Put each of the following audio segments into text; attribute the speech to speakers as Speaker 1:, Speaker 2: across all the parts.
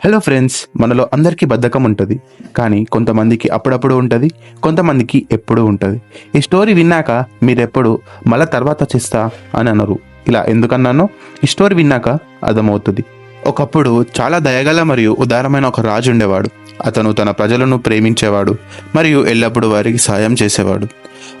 Speaker 1: Hello friends మనలో అందరికీ బద్ధకం ఉంటుంది కానీ కొంతమందికి అప్పుడప్పుడు ఉంటుంది కొంతమందికి ఎప్పుడూ ఉంటుంది. ఈ స్టోరీ విన్నాక మీరెప్పుడు మళ్ళా తర్వాత చేస్తా అని అనరు. ఇలా ఎందుకన్నానో ఈ స్టోరీ విన్నాక అర్థమవుతుంది. ఒకప్పుడు చాలా దయగల మరియు ఉదారమైన ఒక రాజు ఉండేవాడు. అతను తన ప్రజలను ప్రేమించేవాడు మరియు ఎల్లప్పుడూ వారికి సాయం చేసేవాడు.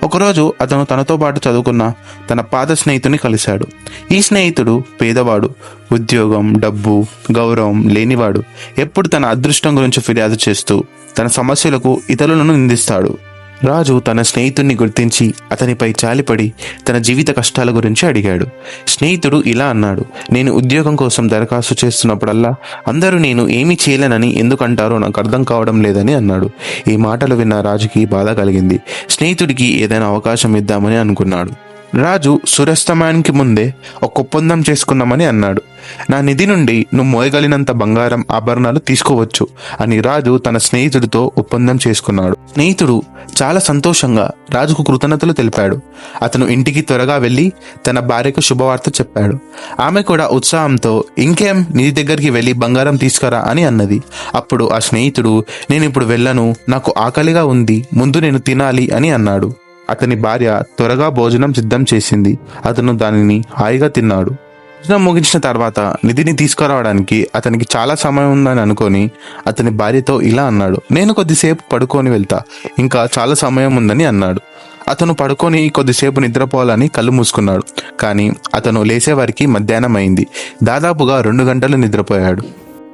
Speaker 1: ఒకరోజు అతను తనతో పాటు చదువుకున్న తన పాత స్నేహితుని కలిశాడు. ఈ స్నేహితుడు పేదవాడు ఉద్యోగం డబ్బు గౌరవం లేనివాడు. ఎప్పుడు తన అదృష్టం గురించి ఫిర్యాదు చేస్తూ తన సమస్యలకు ఇతరులను నిందిస్తాడు. రాజు తన స్నేహితుణ్ణి గుర్తించి అతనిపై జాలిపడి తన జీవిత కష్టాల గురించి అడిగాడు. స్నేహితుడు ఇలా అన్నాడు నేను ఉద్యోగం కోసం దరఖాస్తు చేస్తున్నప్పుడల్లా అందరూ నేను ఏమీ చేయలేనని ఎందుకంటారో నాకు అర్థం కావడం లేదని అన్నాడు. ఈ మాటలు విన్న రాజుకి బాధ కలిగింది. స్నేహితుడికి ఏదైనా అవకాశం ఇద్దామని అనుకున్నాడు. రాజు సూర్యాస్తమయానికి ముందే ఒక ఒప్పందం చేసుకుందామని అన్నాడు. నా నిధి నుండి నువ్వు మోయగలిగినంత బంగారం ఆభరణాలు తీసుకోవచ్చు అని రాజు తన స్నేహితుడితో ఒప్పందం చేసుకున్నాడు. స్నేహితుడు చాలా సంతోషంగా రాజుకు కృతజ్ఞతలు తెలిపాడు. అతను ఇంటికి త్వరగా వెళ్ళి తన భార్యకు శుభవార్త చెప్పాడు. ఆమె కూడా ఉత్సాహంతో ఇంకేం? నిధి దగ్గరికి వెళ్ళి బంగారం తీసుకురా అని అన్నది. అప్పుడు ఆ స్నేహితుడు నేను ఇప్పుడు వెళ్ళను నాకు ఆకలిగా ఉంది ముందు నేను తినాలి అని అన్నాడు. అతని భార్య త్వరగా భోజనం సిద్ధం చేసింది. అతను దానిని హాయిగా తిన్నాడు. భోజనం ముగించిన తర్వాత నిధిని తీసుకురావడానికి అతనికి చాలా సమయం ఉందని అనుకొని అతని భార్యతో ఇలా అన్నాడు. నేను కొద్దిసేపు పడుకొని వెళ్తా. ఇంకా చాలా సమయం ఉందని అన్నాడు. అతను పడుకొని కొద్దిసేపు నిద్రపోవాలని కళ్ళు మూసుకున్నాడు. కానీ అతను లేచేవారికి మధ్యాహ్నం అయింది. దాదాపుగా రెండు గంటలు నిద్రపోయాడు.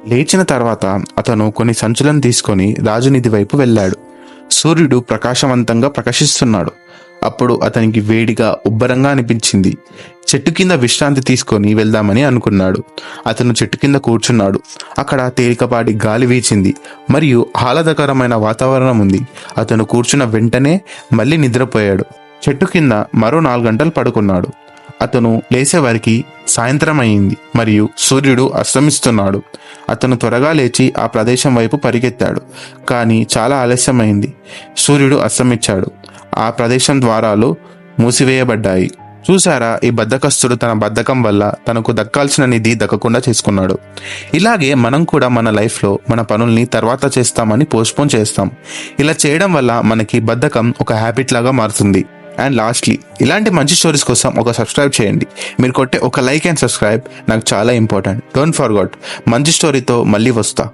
Speaker 1: లేచిన తర్వాత అతను కొన్ని సంచులను తీసుకొని రాజునిధి వైపు వెళ్ళాడు. సూర్యుడు ప్రకాశవంతంగా ప్రకాశిస్తున్నాడు. అప్పుడు అతనికి వేడిగా ఉబ్బరంగా అనిపించింది. చెట్టు కింద విశ్రాంతి తీసుకొని వెళ్దామని అనుకున్నాడు. అతను చెట్టు కింద కూర్చున్నాడు. అక్కడ తేలికపాటి గాలి వీచింది. మరియు ఆహ్లాదకరమైన వాతావరణం ఉంది. అతను కూర్చున్న వెంటనే మళ్ళీ నిద్రపోయాడు. చెట్టు కింద మరో నాలుగు గంటలు పడుకున్నాడు. అతను లేచేవారికి సాయంత్రం అయింది. మరియు సూర్యుడు అస్తమిస్తున్నాడు. అతను త్వరగా లేచి ఆ ప్రదేశం వైపు పరిగెత్తాడు. కానీ చాలా ఆలస్యమైంది. సూర్యుడు అస్తమించాడు. ఆ ప్రదేశం ద్వారాలు మూసివేయబడ్డాయి. చూసారా ఈ బద్ధకస్తుడు తన బద్ధకం వల్ల తనకు దక్కాల్సిన నిధి దక్కకుండా చేసుకున్నాడు. ఇలాగే మనం కూడా మన లైఫ్లో మన పనుల్ని తర్వాత చేస్తామని పోస్ట్పోన్ చేస్తాం. ఇలా చేయడం వల్ల మనకి బద్ధకం ఒక హ్యాబిట్ లాగా మారుతుంది. అండ్ లాస్ట్లీ ఇలాంటి మంచి స్టోరీస్ కోసం ఒక సబ్స్క్రైబ్ చేయండి. మీరు కొట్టే ఒక లైక్ అండ్ సబ్స్క్రైబ్ నాకు చాలా ఇంపార్టెంట్. Don't forget. మంచి స్టోరీతో మళ్ళీ వస్తా.